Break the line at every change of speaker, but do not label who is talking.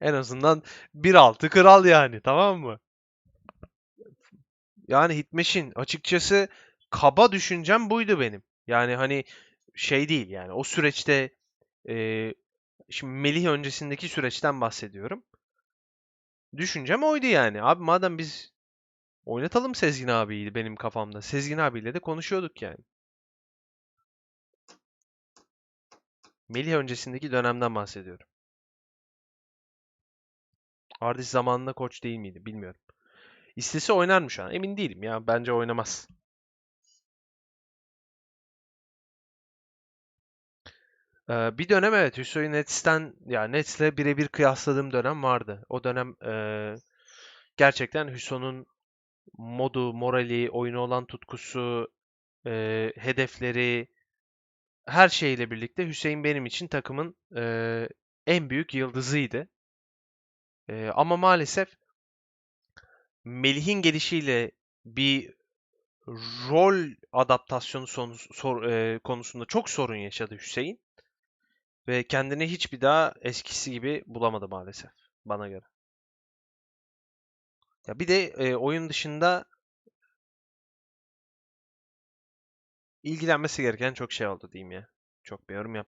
En azından 1.6 kral yani tamam mı? Yani Hitmeş'in açıkçası kaba düşüncem buydu benim. Yani hani şey değil yani o süreçte e, şimdi Melih öncesindeki süreçten bahsediyorum. Düşüncem oydu yani. Abi madem biz oynatalım Sezgin abiyi benim kafamda. Sezgin abiyle de konuşuyorduk yani. Melih öncesindeki dönemden bahsediyorum. Ardiş zamanında koç değil miydi bilmiyorum. İstese oynar mı şu an? Emin değilim ya. Bence oynamaz. Ee, bir dönem evet Hüso'yu Nets'ten ya Nets'le birebir kıyasladığım dönem vardı. O dönem e, gerçekten Hüso'nun modu, morali, oyuna olan tutkusu, e, hedefleri, her şeyle birlikte Hüseyin benim için takımın e, en büyük yıldızıydı. E, ama maalesef Melih'in gelişiyle bir rol adaptasyonu sonu, sor- e, konusunda çok sorun yaşadı Hüseyin. Ve kendini hiçbir daha eskisi gibi bulamadı maalesef bana göre. Ya bir de e, oyun dışında ilgilenmesi gereken çok şey oldu diyeyim ya. Çok bir yorum yap.